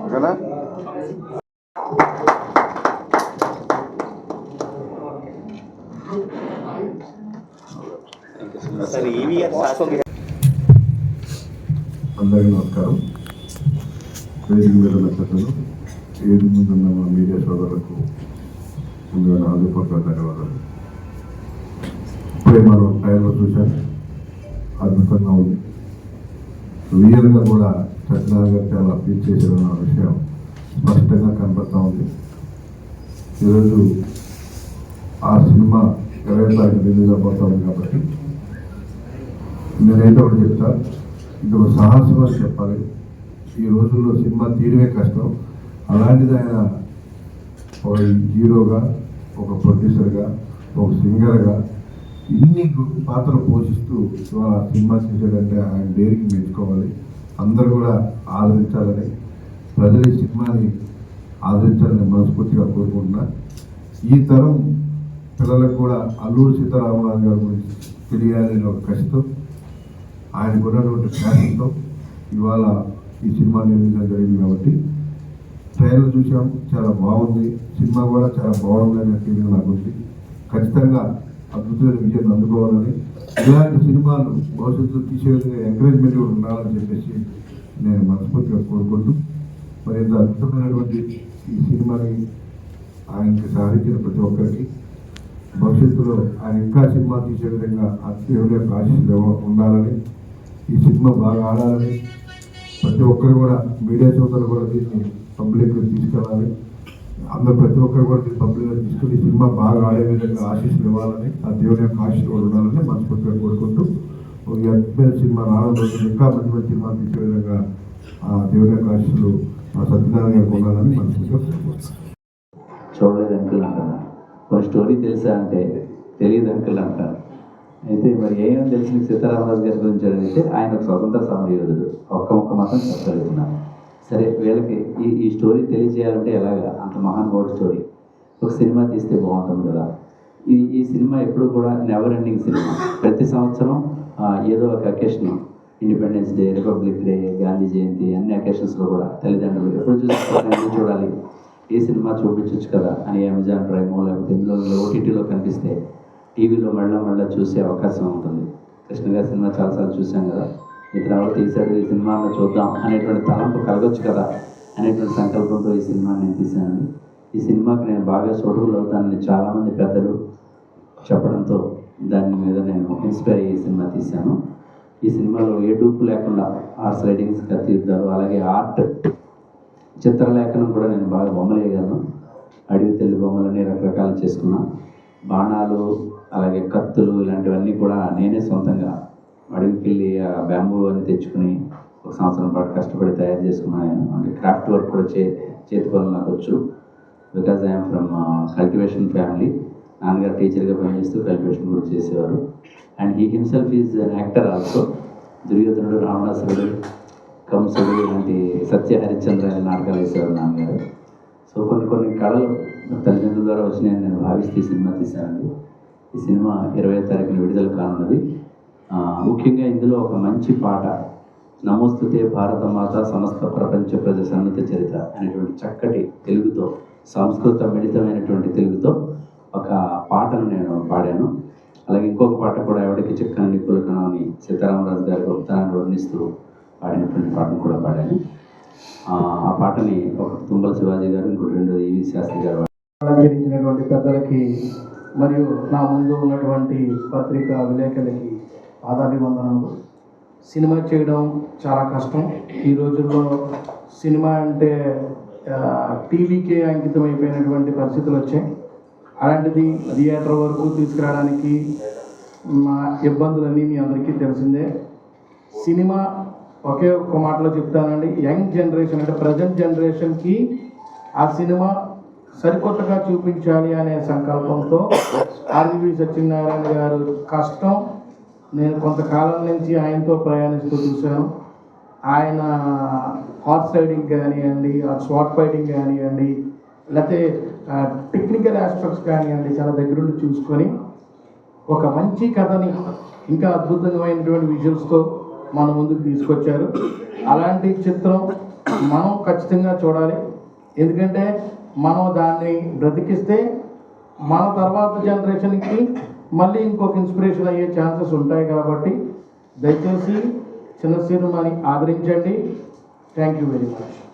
ఓకేనా? అందరికీ నమస్కారం. వేదిక మీద నక్షత్రం ఏది ముందున్న మా మీడియా సోదరులకు ముందుగా హృదయపూర్వక ధన్యవాదాలు. ఇప్పుడే మనం టైంలో చూశాం. అద్భుతంగా ఉంది రియల్గా కూడా సత్యనారాయణ గారు చాలా అప్పీల్ చేసిన విషయం స్పష్టంగా కనపడతా ఉంది. ఈరోజు ఆ సినిమా ఇరవై తారీఖు రిలీజ్ అవబోతా ఉంది కాబట్టి నేనైతే ఒకటి చెప్తా. ఇది ఒక సాహసం అని చెప్పాలి. ఈ రోజుల్లో సినిమా తీయడమే కష్టం. అలాంటిది ఆయన ఒక హీరోగా ఒక ప్రొడ్యూసర్గా ఒక సింగర్గా ఇన్ని పాత్ర పాత్రలు పోషిస్తూ ఇవాళ సినిమా చేశాడంటే ఆయన డేరికి మెచ్చుకోవాలి. అందరూ కూడా ఆదరించాలని ప్రజలు ఈ సినిమాని ఆదరించాలని మనస్ఫూర్తిగా కోరుకుంటున్నా. ఈ తరం పిల్లలకు కూడా అల్లూరు సీతారామరాజు గారి గురించి తెలియాలనే ఒక కష్టం ఆయనకు ఉన్నటువంటి ప్యాషన్తో ఇవాళ ఈ సినిమా నిర్మించడం జరిగింది కాబట్టి ట్రైలర్ చూసాం చాలా బాగుంది. సినిమా కూడా చాలా బాగుంది అనే ఫీలింగ్ నాకు ఉంది. ఖచ్చితంగా అద్భుతమైన విజయం అందుకోవాలని. ఇలాంటి సినిమాలు భవిష్యత్తులో తీసే విధంగా ఎంకరేజ్మెంట్ కూడా ఉండాలని చెప్పేసి నేను మనస్ఫూర్తిగా కోరుకుంటూ మరి ఇంత అద్భుతమైనటువంటి ఈ సినిమాని ఆయనకి సహకరించిన ప్రతి ఒక్కరికి భవిష్యత్తులో ఆయన ఇంకా సినిమా తీసే విధంగా ఆ యొక్క ఆశీస్సులు ఉండాలని ఈ సినిమా బాగా ఆడాలని ప్రతి ఒక్కరు కూడా మీడియా సోదరులు కూడా దీన్ని పబ్లిక్ తీసుకెళ్ళాలి. అందరూ ప్రతి ఒక్కరు కూడా దీన్ని పబ్లిక్ తీసుకుని ఈ సినిమా బాగా ఆడే విధంగా ఆశీస్సులు ఇవ్వాలని ఆ దేవుని యొక్క ఆశీస్సులు కూడా ఉండాలని మనస్ఫూర్తిగా కోరుకుంటూ ఈ అద్భుతమైన సినిమా రావడం ఇంకా మంచి మంచి సినిమా తీసే విధంగా ఆ దేవుని యొక్క ఆశీస్సులు మా సత్యనారాయణ గారికి ఉండాలని మనస్ఫూర్తిగా చూడలేదు అంకుల్ అంటారు. స్టోరీ తెలుసా అంటే తెలియదు అంకుల్ అంటారు. అయితే మరి ఏమైనా తెలిసిన సీతారామరాజు గారి గురించి అడిగితే ఆయన ఒక స్వతంత్ర సమరయోధుడు ఒక్క ఒక్క మాత్రం చెప్పగలుగుతున్నాను సరే వీళ్ళకి ఈ ఈ స్టోరీ తెలియజేయాలంటే ఎలాగా? అంత మహానుభావుడు స్టోరీ. ఒక సినిమా తీస్తే బాగుంటుంది కదా. ఈ ఈ సినిమా ఎప్పుడు కూడా నెవర్ ఎండింగ్ సినిమా. ప్రతి సంవత్సరం ఏదో ఒక occasion independence day republic day Gandhi Jayanti అన్ని అకేషన్స్లో కూడా తల్లిదండ్రులు ఎప్పుడు చూసుకోవాలి చూడాలి. ఏ సినిమా చూపించవచ్చు కదా అని అమెజాన్ ప్రైమో లేకపోతే ఇందులో ఓటీటీలో కనిపిస్తే టీవీలో మళ్ళీ మళ్ళీ చూసే అవకాశం ఉంటుంది. కృష్ణ గారి సినిమా చాలాసార్లు చూసాం కదా. ఇతర ఎవరు తీశాడు ఈ సినిమాలో చూద్దాం అనేటువంటి తలంపు కలగొచ్చు కదా అనేటువంటి సంకల్పంతో ఈ సినిమాని నేను తీశాను. ఈ సినిమాకి నేను బాగా సూటబుల్ అవుతానని చాలామంది పెద్దలు చెప్పడంతో దాని మీద నేను ఇన్స్పైర్ అయ్యి సినిమా తీశాను. ఈ సినిమాలో ఏ డూపు లేకుండా ఆర్ట్స్ రైడింగ్స్ కత్తి అలాగే ఆర్ట్ చిత్రలేఖనం కూడా నేను బాగా బొమ్మలు వేయగలను. అడవి తెల్లి బొమ్మలని రకరకాలు చేసుకున్నా. బాణాలు అలాగే కత్తులు ఇలాంటివన్నీ కూడా నేనే సొంతంగా అడవికి వెళ్ళి ఆ బ్యాంబూ అని తెచ్చుకుని ఒక సంవత్సరం పాటు కష్టపడి తయారు చేసుకున్నాను అంటే క్రాఫ్ట్ వర్క్ కూడా చే చేతి పనులు నాకు వచ్చు. Because I'm from cultivation family నాన్నగారు టీచర్గా పనిచేస్తూ కల్టివేషన్ కూడా చేసేవారు. And he himself is actor also దుర్యోధనుడు రావణాసురుడు కంసుడు ఇలాంటి సత్య హరిశ్చంద్ర నాటకాలు వేసేవారు నాన్నగారు. సో కొన్ని కొన్ని కళలు తల్లిదండ్రుల ద్వారా వచ్చినాయని నేను భావిస్తూ ఈ సినిమా తీశానండి. ఈ సినిమా ఇరవై తారీఖున విడుదల కానున్నది. ముఖ్యంగా ఇందులో ఒక మంచి పాట నమోస్తుతే భారత మాత సమస్త ప్రపంచ ప్రజ సన్నత చరిత్ర అనేటువంటి చక్కటి తెలుగుతో సంస్కృత మిళితమైనటువంటి తెలుగుతో ఒక పాటను నేను పాడాను. అలాగే ఇంకొక పాట కూడా ఎవరికి చిక్కని నిపులకణం అని సీతారామరాజు గారి గొప్పతనాన్ని వర్ణిస్తూ పాడినటువంటి పాటను కూడా పాడాను. ఆ, పాటని ఒక తుంబల శివాజీ గారు ఇంకోటి రెండోది ఈవి శాస్త్రి గారు అలంకరించినటువంటి పెద్దలకి మరియు నా ముందు ఉన్నటువంటి పత్రికా విలేకరులకి పాదాభివందనలు సినిమా చేయడం చాలా కష్టం. ఈ రోజుల్లో సినిమా అంటే టీవీకే అంకితం అయిపోయినటువంటి పరిస్థితులు వచ్చాయి అలాంటిది థియేటర్ వరకు తీసుకురావడానికి మా ఇబ్బందులన్నీ మీ అందరికీ తెలిసిందే. సినిమా ఒకే ఒక్క మాటలో చెప్తానండి. యంగ్ జనరేషన్ అంటే ప్రజెంట్ జనరేషన్కి ఆ సినిమా సరికొత్తగా చూపించాలి అనే సంకల్పంతో ఆర్వి సత్యనారాయణ గారు కష్టం నేను కొంతకాలం నుంచి ఆయనతో ప్రయాణిస్తూ చూశాను. ఆయన హార్స్ రైడింగ్ కానివ్వండి షార్ట్ ఫైటింగ్ కానివ్వండి లేకపోతే టెక్నికల్ ఆస్పెక్ట్స్ కానివ్వండి చాలా దగ్గరుండి చూసుకొని ఒక మంచి కథని ఇంకా అద్భుతమైనటువంటి విజువల్స్తో మన ముందుకు తీసుకొచ్చారు. అలాంటి చిత్రం మనం ఖచ్చితంగా చూడాలి. ఎందుకంటే మనం దాన్ని బ్రతికిస్తే మన తర్వాత జనరేషన్కి మళ్ళీ ఇంకొక ఇన్స్పిరేషన్ అయ్యే ఛాన్సెస్ ఉంటాయి కాబట్టి దయచేసి చిన్న సినిమాని ఆదరించండి. Thank you very much